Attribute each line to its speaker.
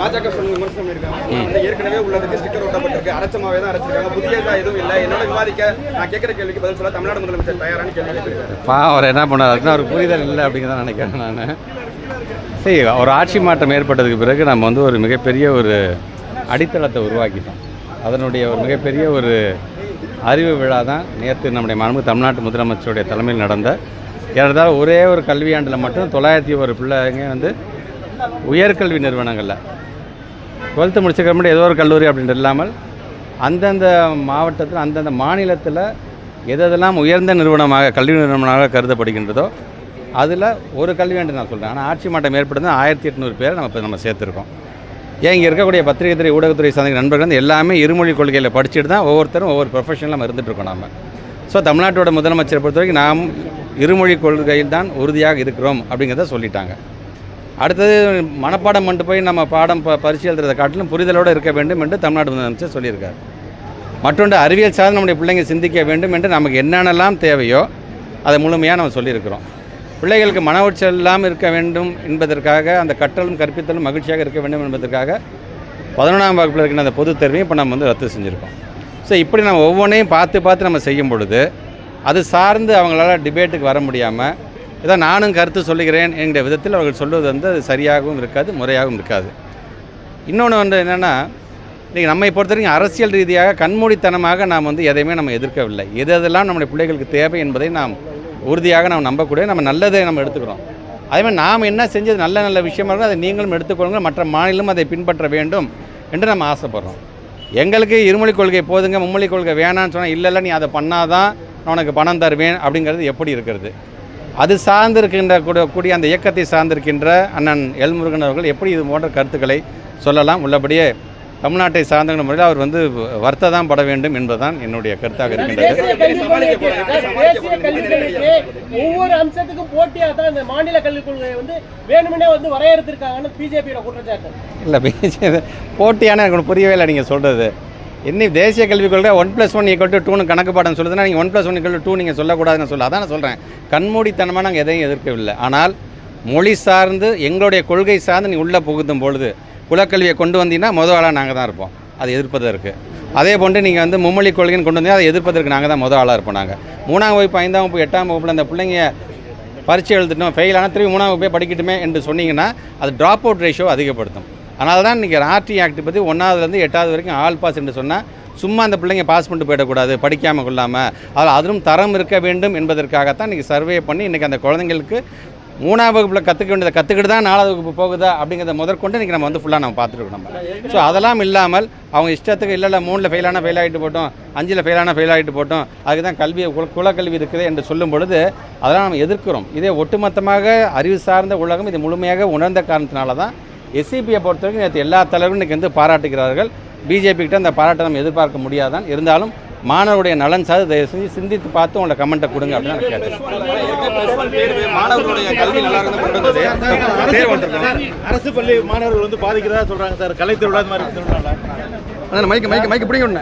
Speaker 1: பாஜக சொன்ன விமர்சனம் வந்து ஏற்கனவே உள்ளதுக்கு ஸ்டிக்கர் ஒட்டப்பட்டிருக்கு. அரைச்சமாவே தான் அரைச்சிருக்காங்க. புதியதா எதுவும் இல்லை. என்னோட விவாதிக்க நான் கேட்கிற கேள்விக்கு பதில் சொல்ல தமிழ்நாடு முதலமைச்சர் தயாரான கேள்வி கேட்டிருக்காரு.
Speaker 2: பா அவர் என்ன பண்ணாருன்னா அவர் புரிதல் இல்லை அப்படிங்கிறத நினைக்கிறேன் நான். சரி ஒரு ஆட்சி மாற்றம் ஏற்பட்டதுக்கு பிறகு நம்ம வந்து ஒரு மிகப்பெரிய ஒரு அடித்தளத்தை உருவாக்கிட்டோம். அதனுடைய ஒரு மிகப்பெரிய ஒரு அறிவு விழா தான் நேற்று நம்முடைய மாண்பு தமிழ்நாட்டு முதலமைச்சருடைய தலைமையில் நடந்த ஏறத்தாழ ஒரே ஒரு கல்வியாண்டில் மட்டும் தொள்ளாயிரத்தி ஒரு பிள்ளைங்க வந்து உயர்கல்வி நிறுவனங்களில் டுவெல்த்து முடிச்சுக்கிற ஏதோ ஒரு கல்லூரி அப்படின்ட்டு இல்லாமல் அந்தந்த மாவட்டத்தில் அந்தந்த மாநிலத்தில் எதெல்லாம் உயர்ந்த நிறுவனமாக கல்வி நிறுவனமாக கருதப்படுகின்றதோ அதில் ஒரு கல்வியாண்டு நான் சொல்கிறேன் ஆனால் ஆட்சி மாற்றம் ஏற்படுத்த ஆயிரத்தி எட்நூறு பேர் நம்ம இப்போ நம்ம சேர்த்துருக்கோம். ஏன் இங்கே இருக்கக்கூடிய பத்திரிகை துறை ஊடகத்துறை சார்ந்த நண்பர்கள் வந்து எல்லாமே இருமொழி கொள்கையில் படிச்சுட்டு தான் ஒவ்வொருத்தரும் ஒவ்வொரு ப்ரொஃபஷனில் நம்ம இருந்துகிட்ருக்கோம் நம்ம ஸோ தமிழ்நாட்டோட முதலமைச்சரை பொறுத்த வரைக்கும் நாம் இருமொழி கொள்கையில் தான் உறுதியாக இருக்கிறோம் அப்படிங்கிறத சொல்லிட்டாங்க. அடுத்தது மனப்பாடம் பண்ணிட்டு போய் நம்ம பாடம் ப பரிசு எழுதுறதை காட்டிலும் புரிதலோடு இருக்க வேண்டும் என்று தமிழ்நாடு முதலமைச்சர் சொல்லியிருக்கார். மற்றொன்று அறிவியல் சார்ந்து நம்முடைய பிள்ளைங்க சிந்திக்க வேண்டும் என்று நமக்கு என்னென்னலாம் தேவையோ அதை முழுமையாக நம்ம சொல்லியிருக்கிறோம். பிள்ளைகளுக்கு மன உச்சல் இல்லாமல் இருக்க வேண்டும் என்பதற்காக அந்த கற்றலும் கற்பித்தலும் மகிழ்ச்சியாக இருக்க வேண்டும் என்பதற்காக பதினொன்றாம் வகுப்பில் இருக்கிற அந்த பொது தேர்வையும் இப்போ நம்ம வந்து ரத்து செஞ்சுருக்கோம். ஸோ இப்படி நம்ம ஒவ்வொன்றையும் பார்த்து பார்த்து நம்ம செய்யும் பொழுது அது சார்ந்து அவங்களால டிபேட்டுக்கு வர முடியாமல் இதான் நானும் கருத்து சொல்லுகிறேன் என்கிற விதத்தில் அவர்கள் சொல்வது வந்து அது சரியாகவும் இருக்காது முறையாகவும் இருக்காது. இன்னொன்று வந்து என்னென்னா இன்றைக்கி நம்மை பொறுத்த வரைக்கும் அரசியல் ரீதியாக கண்மூடித்தனமாக நாம் வந்து எதையுமே நம்ம எதிர்க்கவில்லை. எது எதெல்லாம் நம்முடைய பிள்ளைகளுக்கு தேவை என்பதை நாம் உறுதியாக நாம் நம்பக்கூடிய நம்ம நல்லதை நம்ம எடுத்துக்கிறோம். அதேமாதிரி நாம் என்ன செஞ்சது நல்ல நல்ல விஷயமா இருக்கோ அதை நீங்களும் எடுத்துக்கொள்ளுங்க மற்ற மாநிலம் அதை பின்பற்ற வேண்டும் என்று நம்ம ஆசைப்படுறோம். எங்களுக்கு இருமொழி கொள்கை போதுங்க மும்மொழி கொள்கை வேணான்னு சொன்னால் இல்லை இல்லை நீ அதை பண்ணாதான் நான் உனக்கு பணம் தருவேன் அப்படிங்கிறது எப்படி இருக்கிறது? அது சார்ந்திருக்கின்ற கூட கூடிய அந்த இயக்கத்தை சார்ந்திருக்கின்ற அண்ணன் எல்முருகன் அவர்கள் எப்படி இது போன்ற கருத்துக்களை சொல்லலாம் உள்ளபடியே தமிழ்நாட்டை சார்ந்த முறையில் அவர் வந்து வருத்த தான் பட வேண்டும் என்பதுதான் என்னுடைய கருத்தாக இருக்கின்றது.
Speaker 3: ஒவ்வொரு அம்சத்துக்கும் போட்டியா தான் இந்த மாநில கல்விக் கொள்கையை வந்து வேணுமெனே வந்து வரையறுத்திருக்காங்கன்னு பிஜேபியோட குற்றச்சாட்டு.
Speaker 2: இல்லை பேசி போட்டியான எனக்கு புரியவே இல்லை நீங்கள் சொல்கிறது இன்னும் தேசிய கல்விக் கொள்கை one plus one equal to டூனு கணக்கு பாடம் சொல்லுதுன்னா நீங்கள் one plus one equal two நீங்கள் சொல்லக்கூடாதுன்னு சொல்ல அதான் நான் சொல்கிறேன் கண்மூடித்தனமாக நாங்கள் எதையும் எதிர்க்கவில்லை ஆனால் மொழி சார்ந்து எங்களுடைய கொள்கை சார்ந்து நீ உள்ளே புகுத்தும் பொழுது குலக்கல்வியை கொண்டு வந்தீங்கன்னா முதல் ஆளாக நாங்கள் தான் இருப்போம். அதை எதிர்ப்பதற்கு. அதே போன்று நீங்கள் வந்து மும்மொழி கொள்கைன்னு கொண்டு வந்தீங்க அதை எதிர்ப்பதற்கு நாங்கள் தான் முதல் ஆளாக இருப்போம் நாங்கள் மூணாம் வகுப்பு ஐந்தாம் வகுப்பு எட்டாம் வகுப்பில் அந்த பிள்ளைங்க பரீட்சை எழுதிட்டோம் ஃபெயில் ஆனால் திரும்பி மூணாம் வகுப்பே படிக்கட்டுமே என்று சொன்னீங்கன்னா அது ட்ராப் அவுட் ரேஷியோ அதிகப்படுத்தும். அதனால தான் இன்றைக்கி ஆர்டி ஆக்ட் பற்றி ஒன்றாவதுலேருந்து எட்டாவது வரைக்கும் ஆல் பாஸ் என்று சொன்னால் சும்மா அந்த பிள்ளைங்க பாஸ் பண்ணிட்டு போயிடக்கூடாது படிக்காமல் கொள்ளாமல் அதில் அதிலும் தரம் இருக்க வேண்டும் என்பதற்காகத்தான் இன்றைக்கி சர்வே பண்ணி இன்றைக்கி அந்த குழந்தைங்களுக்கு மூணாவது வகுப்பில் கற்றுக்க வேண்டியதை கற்றுக்கிட்டு தான் நாலாவது வகுப்பு போகுதா அப்படிங்கிறத முதற்கொண்டு இன்றைக்கி நம்ம வந்து ஃபுல்லாக நம்ம பார்த்துருக்கோம் நம்ம. ஸோ அதெல்லாம் இல்லாமல் அவங்க இஷ்டத்துக்கு இல்லை இல்லை மூணில் ஃபெயிலான ஃபெயில் ஆகிட்டு போட்டோம் அஞ்சில் ஃபெயிலான ஃபெயில் ஆகிட்டு போட்டோம் அதுக்கு தான் கல்வி குல- குலக்கல்வி இருக்குது என்று சொல்லும் பொழுது அதெல்லாம் நம்ம எதிர்க்கிறோம். இதே ஒட்டுமொத்தமாக அறிவு சார்ந்த உலகம் இது முழுமையாக உணர்ந்த காரணத்தினால தான் எஸ்சிபியை பொறுத்த வரைக்கும் நேற்று எல்லா தலைவரும் இன்றைக்கி வந்து பாராட்டுகிறார்கள். பிஜேபி கிட்ட அந்த பாராட்டை நம்ம எதிர்பார்க்க முடியாதான். இருந்தாலும் மாணவருடைய நலன் சார்ந்து தயவு செஞ்சு சிந்தித்து பார்த்து உங்களோட கமெண்ட்டை கொடுங்க அப்படின்னு நான் கேட்டேன்.
Speaker 1: மாணவர்களுடைய கல்வி நல்லா இருந்து கொண்டு வந்தது.
Speaker 4: அரசு பள்ளி மாணவர்கள் வந்து பாதிக்கிறதா சொல்றாங்க சார். கலை திருவிழா மாதிரி
Speaker 1: அதான் மைக்கு மைக்கு மைக்கு ஒன்று